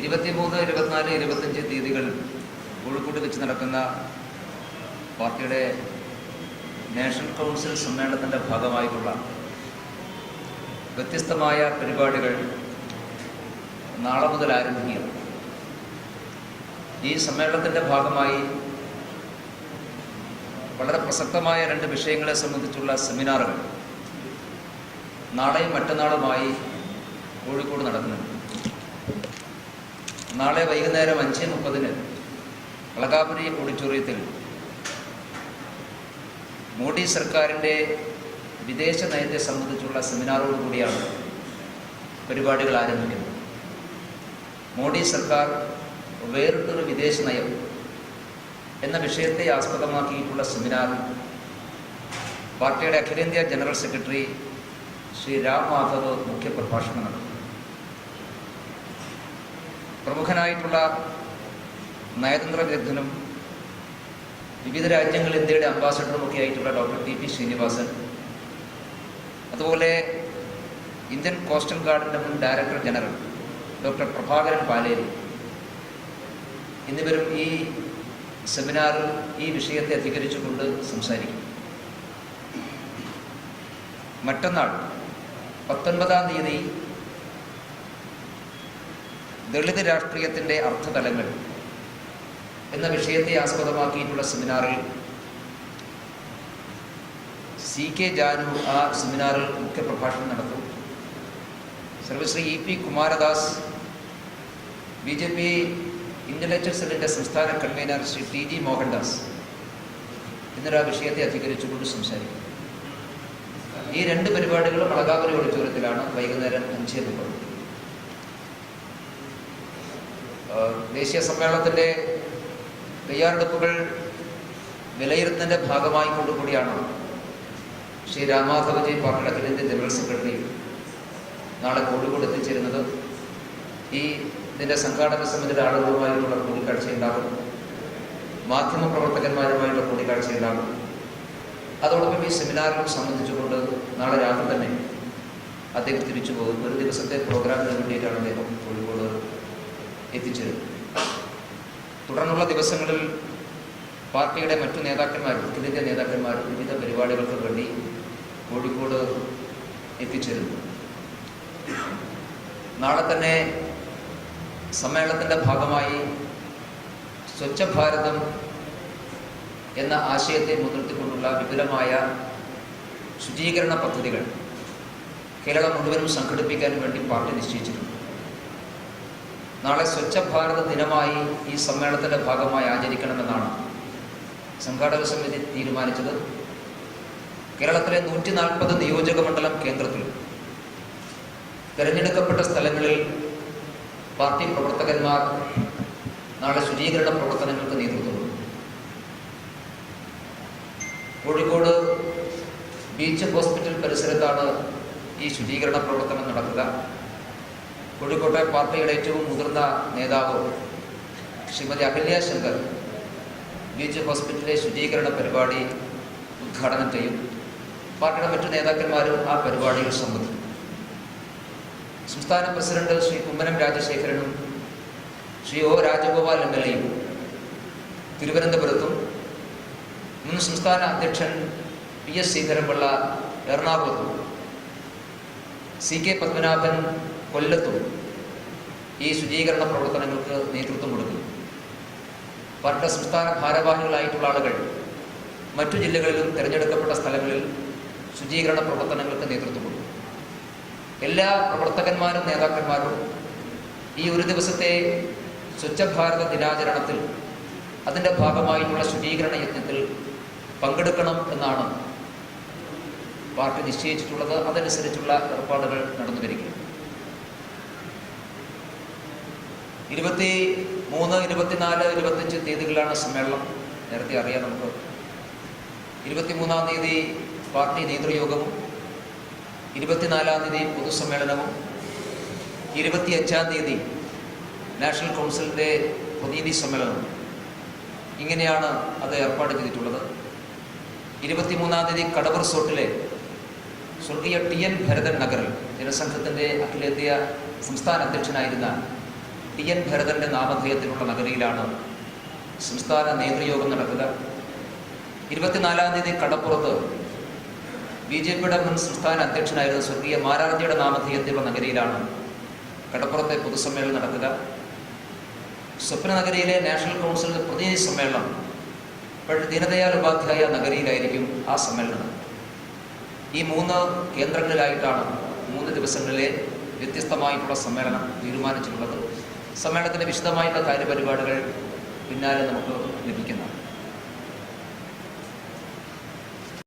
ഇരുപത്തിമൂന്ന് ഇരുപത്തിനാല് ഇരുപത്തഞ്ച് തീയതികൾ കോഴിക്കോട് വെച്ച് നടക്കുന്ന പാർട്ടിയുടെ നാഷണൽ കൗൺസിൽ സമ്മേളനത്തിന്റെ ഭാഗമായിട്ടുള്ള വ്യത്യസ്തമായ പരിപാടികൾ നാളെ മുതൽ ആരംഭിക്കുക ഈ സമ്മേളനത്തിന്റെ ഭാഗമായി വളരെ പ്രസക്തമായ രണ്ട് വിഷയങ്ങളെ സംബന്ധിച്ചുള്ള സെമിനാറുകൾ നാളെയും മറ്റന്നാളുമായി കോഴിക്കോട് നടക്കുന്നുണ്ട്. നാളെ വൈകുന്നേരം അഞ്ച് മുപ്പതിന് അളകാപുരി ഓഡിറ്റോറിയത്തിൽ മോഡി സർക്കാരിന്റെ വിദേശ നയത്തെ സംബന്ധിച്ചുള്ള സെമിനാറോട് കൂടിയാണ് പരിപാടികൾ ആരംഭിക്കുന്നത്. മോഡി സർക്കാർ വേറിട്ടൊരു വിദേശ നയം എന്ന വിഷയത്തെ ആസ്പദമാക്കിയിട്ടുള്ള സെമിനാറിൽ പാർട്ടിയുടെ അഖിലേന്ത്യാ ജനറൽ സെക്രട്ടറി ശ്രീ രാം മാധവ് മുഖ്യപ്രഭാഷണം നടത്തും. പ്രമുഖനായിട്ടുള്ള നയതന്ത്ര വിദഗ്ധനും വിവിധ രാജ്യങ്ങളിൽ ഇന്ത്യയുടെ അംബാസഡറും ഒക്കെ ആയിട്ടുള്ള ഡോക്ടർ ടി പി ശ്രീനിവാസൻ. അതുപോലെ ഇന്ത്യൻ കോസ്റ്റൽ ഗാർഡിന്റെ മുൻ director general doctor Prabhakaran Paleri. എന്നിവരും ഈ സെമിനാറിൽ ഈ വിഷയത്തെ അധികരിച്ചുകൊണ്ട് സംസാരിക്കും. മറ്റന്നാൾ പത്തൊൻപതാം തീയതി ദളിത് രാഷ്ട്രീയത്തിന്റെ അർത്ഥതലങ്ങൾ എന്ന വിഷയത്തെ ആസ്പദമാക്കിയിട്ടുള്ള സെമിനാറിൽ സി കെ ജാനു ആ സെമിനാറിൽ മുഖ്യപ്രഭാഷണം നടത്തും. സർവശ്രീ E P Kumaradas B J P intellectual സെല്ലിന്റെ സംസ്ഥാന convener Shri T G Mohandas എന്നിവർ ആ വിഷയത്തെ അധികരിച്ചുകൊണ്ട് സംസാരിക്കും. ഈ രണ്ട് പരിപാടികളും അളകാപുരി ഓഡിറ്റോറിയത്തിലാണ് വൈകുന്നേരം അഞ്ച് മുപ്പത്. ദേശീയ സമ്മേളനത്തിന്റെ തയ്യാറെടുപ്പുകൾ വിലയിരുത്തുന്നതിന്റെ ഭാഗമായി കൊണ്ടുകൂടിയാണ് ശ്രീ രാമാധവജി പാർട്ടിയുടെ അഖിലേന്ത്യ ജനറൽ സെക്രട്ടറി നാളെ കോഴിക്കോട് എത്തിച്ചേരുന്നത്. ഈ ഇതിന്റെ സംഘാടക സമിതിയുടെ ആളുകളുമായിട്ടുള്ള കൂടിക്കാഴ്ച ഉണ്ടാകും മാധ്യമ പ്രവർത്തകന്മാരുമായിട്ടുള്ള കൂടിക്കാഴ്ച ഉണ്ടാകും അതോടൊപ്പം ഈ സെമിനാറിലും സംബന്ധിച്ചുകൊണ്ട് നാളെ രാവിലെ തന്നെ അദ്ദേഹം തിരിച്ചു പോകും. ഒരു ദിവസത്തെ പ്രോഗ്രാമിന് വേണ്ടിയിട്ടാണ് അദ്ദേഹം കോഴിക്കോട് എത്തിച്ചേരുന്നത് തുടർന്നുള്ള ദിവസങ്ങളിൽ പാർട്ടിയുടെ മറ്റു നേതാക്കന്മാരും അഖിലേന്ത്യാ നേതാക്കന്മാരും വിവിധ പരിപാടികൾക്ക് വേണ്ടി കോഴിക്കോട് എത്തിച്ചേരുന്നു. നാളെ തന്നെ സമ്മേളനത്തിന്റെ ഭാഗമായി സ്വച്ഛ ഭാരതം എന്ന ആശയത്തെ മുൻനിർത്തിക്കൊണ്ടുള്ള വിപുലമായ ശുചീകരണ പദ്ധതികൾ കേരളം മുഴുവനും സംഘടിപ്പിക്കാൻ വേണ്ടി പാർട്ടി നിശ്ചയിച്ചിട്ടുണ്ട് നാളെ സ്വച്ഛ ഭാരത ദിനമായി ഈ സമ്മേളനത്തിന്റെ ഭാഗമായി ആചരിക്കണമെന്നാണ് സംഘാടക സമിതി തീരുമാനിച്ചത്. കേരളത്തിലെ നൂറ്റി നാൽപ്പത് നിയോജക മണ്ഡലം കേന്ദ്രത്തിൽ തിരഞ്ഞെടുക്കപ്പെട്ട സ്ഥലങ്ങളിൽ പാർട്ടി പ്രവർത്തകന്മാർ നാളെ ശുചീകരണ പ്രവർത്തനങ്ങൾക്ക് നേതൃത്വം കോഴിക്കോട് ബീച്ച് ഹോസ്പിറ്റൽ പരിസരത്താണ് ഈ ശുചീകരണ പ്രവർത്തനം നടക്കുക. കോഴിക്കോട്ടെ പാർട്ടിയുടെ ഏറ്റവും മുതിർന്ന നേതാവ് ശ്രീമതി അഹല്യ ശങ്കർ ബീച്ച് ഹോസ്പിറ്റലിലെ ശുചീകരണ പരിപാടി ഉദ്ഘാടനം ചെയ്യും. പാർട്ടിയുടെ മറ്റു നേതാക്കന്മാരും ആ പരിപാടിയിൽ സംബന്ധിക്കും. സംസ്ഥാന president Shri Kummanam രാജശേഖരനും Shri O Rajagopal M L എയും തിരുവനന്തപുരത്തും മുൻ സംസ്ഥാന അധ്യക്ഷൻ പി എസ് ശ്രീധരൻപിള്ള എറണാകുളത്തും സി കെ പത്മനാഭൻ കൊല്ലത്തും ഈ ശുചീകരണ പ്രവർത്തനങ്ങൾക്ക് നേതൃത്വം കൊടുക്കുന്നു. പാർട്ടിയുടെ സംസ്ഥാന ഭാരവാഹികളായിട്ടുള്ള ആളുകൾ മറ്റു ജില്ലകളിലും തിരഞ്ഞെടുക്കപ്പെട്ട സ്ഥലങ്ങളിൽ ശുചീകരണ പ്രവർത്തനങ്ങൾക്ക് നേതൃത്വം കൊടുക്കും എല്ലാ പ്രവർത്തകന്മാരും നേതാക്കന്മാരും ഈ ഒരു ദിവസത്തെ സ്വച്ഛ ഭാരത ദിനാചരണത്തിൽ അതിന്റെ ഭാഗമായിട്ടുള്ള ശുചീകരണ യജ്ഞത്തിൽ പങ്കെടുക്കണം എന്നാണ് പാർട്ടി നിശ്ചയിച്ചിട്ടുള്ളത്. അതനുസരിച്ചുള്ള ഏർപ്പാടുകൾ നടന്നു വരികയാണ് ഇരുപത്തി മൂന്ന് ഇരുപത്തിനാല് ഇരുപത്തഞ്ച് തീയതികളിലാണ് സമ്മേളനം. നേരത്തെ അറിയാം നമുക്ക്. ഇരുപത്തിമൂന്നാം തീയതി പാർട്ടി നേതൃയോഗവും ഇരുപത്തിനാലാം തീയതി പൊതുസമ്മേളനവും ഇരുപത്തിയഞ്ചാം തീയതി നാഷണൽ കൗൺസിലിന്റെ പ്രതിനിധി സമ്മേളനവും. ഇങ്ങനെയാണ് അത് ഏർപ്പാട് ചെയ്തിട്ടുള്ളത്. ഇരുപത്തിമൂന്നാം തീയതി കടവർ റിസോർട്ടിലെ സ്വർഗീയ ടി എൻ ഭരതൻ നഗറിൽ ജനസംഘത്തിന്റെ അഖിലേന്ത്യാ സംസ്ഥാന അധ്യക്ഷനായിരുന്ന ടി എൻ ഭരതന്റെ നാമധേയത്തിലുള്ള നഗരിയിലാണ് സംസ്ഥാന നേതൃയോഗം നടക്കുക. ഇരുപത്തിനാലാം തീയതി കടപ്പുറത്ത് ബി ജെ പിയുടെ മുൻ സംസ്ഥാന അധ്യക്ഷനായിരുന്ന സ്വർഗീയ മാരാർജിയുടെ നാമധേയത്തിലുള്ള നഗരിയിലാണ് കടപ്പുറത്തെ പൊതുസമ്മേളനം നടക്കുക. സ്വപ്ന നഗരിയിലെ നാഷണൽ കൗൺസിലിന്റെ പ്രതിനിധി സമ്മേളനം പണ്ഡിറ്റ് ദീനദയാൽ ഉപാധ്യായ നഗരിയിലായിരിക്കും ആ സമ്മേളനം. ഈ മൂന്ന് കേന്ദ്രങ്ങളിലായിട്ടാണ് മൂന്ന് ദിവസങ്ങളിലെ വ്യത്യസ്തമായിട്ടുള്ള സമ്മേളനം തീരുമാനിച്ചിട്ടുള്ളത്. സമ്മേളനത്തിന്റെ വിശദമായിട്ടുള്ള കാര്യപരിപാടികൾ പിന്നാലെ നമുക്ക് ലഭിക്കുന്നതാണ്